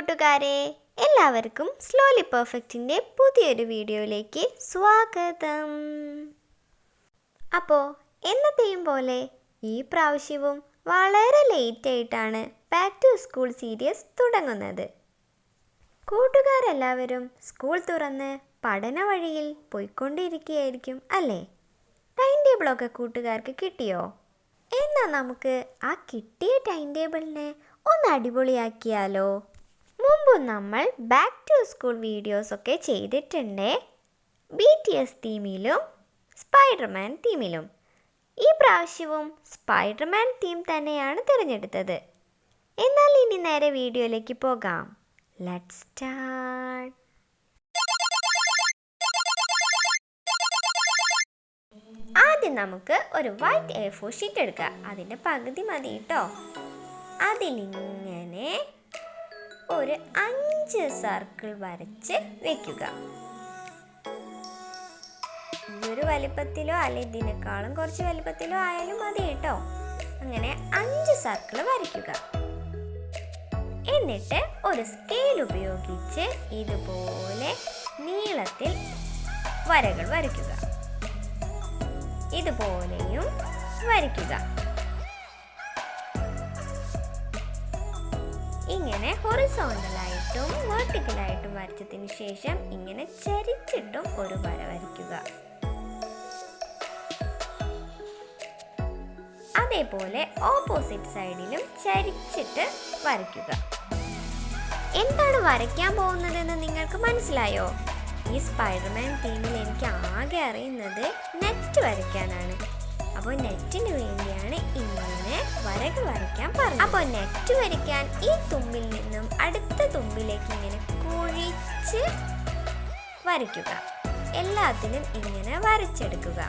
കൂട്ടുകാരെ എല്ലാവർക്കും സ്ലോലി പെർഫെക്റ്റിന്റെ പുതിയൊരു വീഡിയോയിലേക്ക് സ്വാഗതം. അപ്പോൾ എന്നത്തെയും പോലെ ഈ പ്രാവശ്യവും വളരെ ലേറ്റ് ആയിട്ടാണ് ബാക്ക് ടു സ്കൂൾ സീരീസ് തുടങ്ങുന്നത്. കൂട്ടുകാരെല്ലാവരും സ്കൂൾ തുറന്ന് പഠന വഴിയിൽ പോയിക്കൊണ്ടിരിക്കുകയായിരിക്കും അല്ലേ? ടൈം ടേബിളൊക്കെ കൂട്ടുകാർക്ക് കിട്ടിയോ? എന്നാൽ നമുക്ക് ആ കിട്ടിയ ടൈം ടേബിളിനെ ഒന്ന് അടിപൊളിയാക്കിയാലോ? മുമ്പ് നമ്മൾ ബാക്ക് ടു സ്കൂൾ വീഡിയോസൊക്കെ ചെയ്തിട്ടുണ്ട്. ബി ടി എസ് തീമിലും സ്പൈഡർമാൻ തീമിലും ഈ പ്രാവശ്യവും സ്പൈഡർമാൻ തീം തന്നെയാണ് തിരഞ്ഞെടുത്തത്. എന്നാൽ ഇനി നേരെ വീഡിയോയിലേക്ക് പോകാം. ലെറ്റ് സ്റ്റാർട്ട് ആദ്യം നമുക്ക് ഒരു വൈറ്റ് എ ഫോർ ഷീറ്റ് എടുക്കുക അതിന്റെ പകുതി മതി കേട്ടോ. അതിലിങ്ങനെ ഒരു അഞ്ച് സർക്കിൾ വരച്ച് വെക്കുക. ഒരു വലിപ്പത്തിലോ അല്ലെ ഇതിനേക്കാളും കുറച്ച് വലിപ്പത്തിലോ ആയാലും മതി കേട്ടോ. അങ്ങനെ അഞ്ച് സർക്കിൾ വരയ്ക്കുക. എന്നിട്ട് ഒരു സ്കെയിൽ ഉപയോഗിച്ച് ഇതുപോലെ നീളത്തിൽ വരകൾ വരയ്ക്കുക. ഇതുപോലെയും വരയ്ക്കുക. ഹൊറിസോണ്ടലായിട്ടും വെർട്ടിക്കലായിട്ടും വരച്ചതിന് ശേഷം ഇങ്ങനെ ചരിച്ചിട്ടും ഒരു വര വരയ്ക്കുക. അതേപോലെ ഓപ്പോസിറ്റ് സൈഡിലും ചരിച്ചിട്ട് വരയ്ക്കുക. എന്താണ് വരയ്ക്കാൻ പോകുന്നതെന്ന് നിങ്ങൾക്ക് മനസ്സിലായോ? ഈ സ്പൈഡർമാൻ ടീമിൽ എനിക്ക് ആകെ അറിയുന്നത് നെറ്റ് വരയ്ക്കാനാണ്. അപ്പോൾ നെറ്റിന് വേണ്ടിയാണ് ഇങ്ങനെ വരകൾ വരയ്ക്കാൻ പറഞ്ഞത്. അപ്പോൾ നെറ്റ് വരയ്ക്കാൻ ഈ തുമ്പിൽ നിന്നും അടുത്ത തുമ്പിലേക്ക് ഇങ്ങനെ കുഴിച്ച് വരയ്ക്കുക. എല്ലാത്തിനും ഇങ്ങനെ വരച്ചെടുക്കുക.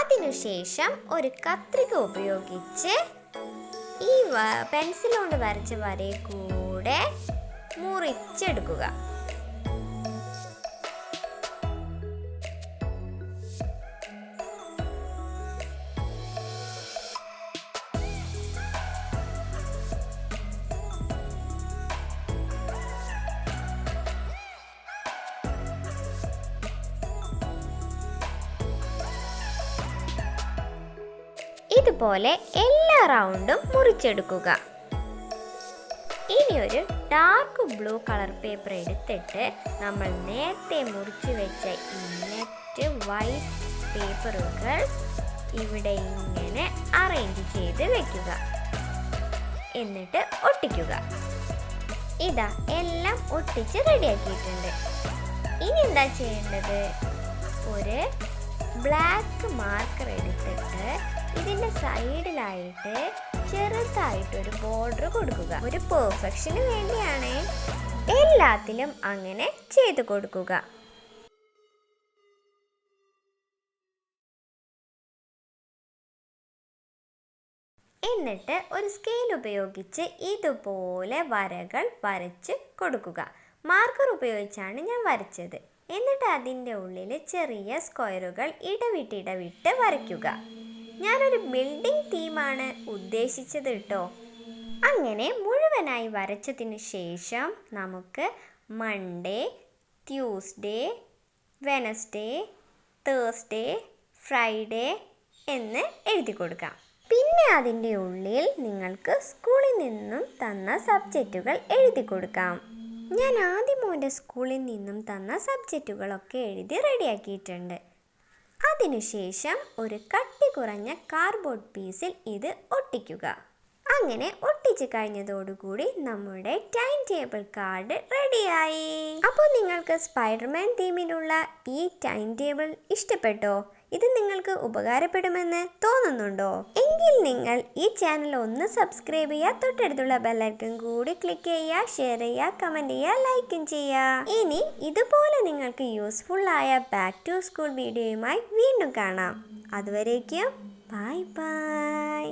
അതിനുശേഷം ഒരു കത്രിക ഉപയോഗിച്ച് പെൻസിൽ കൊണ്ട് വരച്ച വരയെ കൂടെ മുറിച്ചെടുക്കുക. ഇതുപോലെ എല്ലാ റൗണ്ടും മുറിച്ചെടുക്കുക. ഇനി ഒരു ഡാർക്ക് ബ്ലൂ കളർ പേപ്പർ എടുത്തിട്ട് നമ്മൾ നേരത്തെ മുറിച്ച് വെച്ച ഈ നെറ്റ് വൈറ്റ് പേപ്പറുകൾ ഇവിടെ ഇങ്ങനെ അറേഞ്ച് ചെയ്ത് വെക്കുക. എന്നിട്ട് ഒട്ടിക്കുക. ഇതാ എല്ലാം ഒട്ടിച്ച് റെഡിയാക്കിയിട്ടുണ്ട്. ഇനി എന്താ ചെയ്യേണ്ടത്? ഒരു ബ്ലാക്ക് മാർക്കർ എടുത്തിട്ട് ഇതിന്റെ സൈഡിലായിട്ട് ചെറുതായിട്ട് ഒരു ബോർഡർ കൊടുക്കുക. ഒരു പെർഫെക്ഷന് വേണ്ടിയാണ് എല്ലാത്തിലും അങ്ങനെ ചെയ്തു കൊടുക്കുക. എന്നിട്ട് ഒരു സ്കെയിൽ ഉപയോഗിച്ച് ഇതുപോലെ വരകൾ വരച്ച് കൊടുക്കുക. മാർക്കർ ഉപയോഗിച്ചാണ് ഞാൻ വരച്ചത്. എന്നിട്ട് അതിന്റെ ഉള്ളിൽ ചെറിയ സ്ക്വയറുകൾ ഇടവിട്ടിടവിട്ട് ഇടവിട്ട് വരയ്ക്കുക. ഞാനൊരു ബിൽഡിംഗ് തീമാണ് ഉദ്ദേശിച്ചത് കേട്ടോ. അങ്ങനെ മുഴുവനായി വരച്ചതിന് ശേഷം നമുക്ക് Monday Tuesday Wednesday Thursday Friday എന്ന് എഴുതി കൊടുക്കാം. പിന്നെ അതിന്റെ ഉള്ളിൽ നിങ്ങൾക്ക് സ്കൂളിൽ നിന്നും തന്ന സബ്ജക്റ്റുകൾ എഴുതി കൊടുക്കാം. ഞാൻ ആദ്യം മോന്റെ സ്കൂളിൽ നിന്നും തന്ന സബ്ജക്റ്റുകളൊക്കെ എഴുതി റെഡിയാക്കിയിട്ടുണ്ട്. അതിനുശേഷം ഒരു കട്ടി കുറഞ്ഞ കാർഡ്ബോർഡ് പീസിൽ ഇത് ഒട്ടിക്കുക. അങ്ങനെ ഒട്ടിച്ചു കഴിഞ്ഞതോടുകൂടി നമ്മുടെ ടൈം ടേബിൾ കാർഡ് റെഡിയായി അപ്പോൾ നിങ്ങൾക്ക് സ്പൈഡർമാൻ തീമിലുള്ള ഈ ടൈം ടേബിൾ ഇഷ്ടപ്പെട്ടോ? ഇത് നിങ്ങൾക്ക് ഉപകാരപ്പെടുമെന്ന് തോന്നുന്നുണ്ടോ? എങ്കിൽ നിങ്ങൾ ഈ ചാനൽ ഒന്ന് സബ്സ്ക്രൈബ് ചെയ്യുക തൊട്ടടുത്തുള്ള ബെല്ലൈക്കൺ കൂടി ക്ലിക്ക് ചെയ്യുക ഷെയർ ചെയ്യുക കമന്റ് ചെയ്യുക ലൈക്കും ചെയ്യുക. ഇനി ഇതുപോലെ നിങ്ങൾക്ക് യൂസ്ഫുൾ ആയ ബാക്ക് ടു സ്കൂൾ വീഡിയോയുമായി വീണ്ടും കാണാം. അതുവരേക്കും ബൈ ബൈ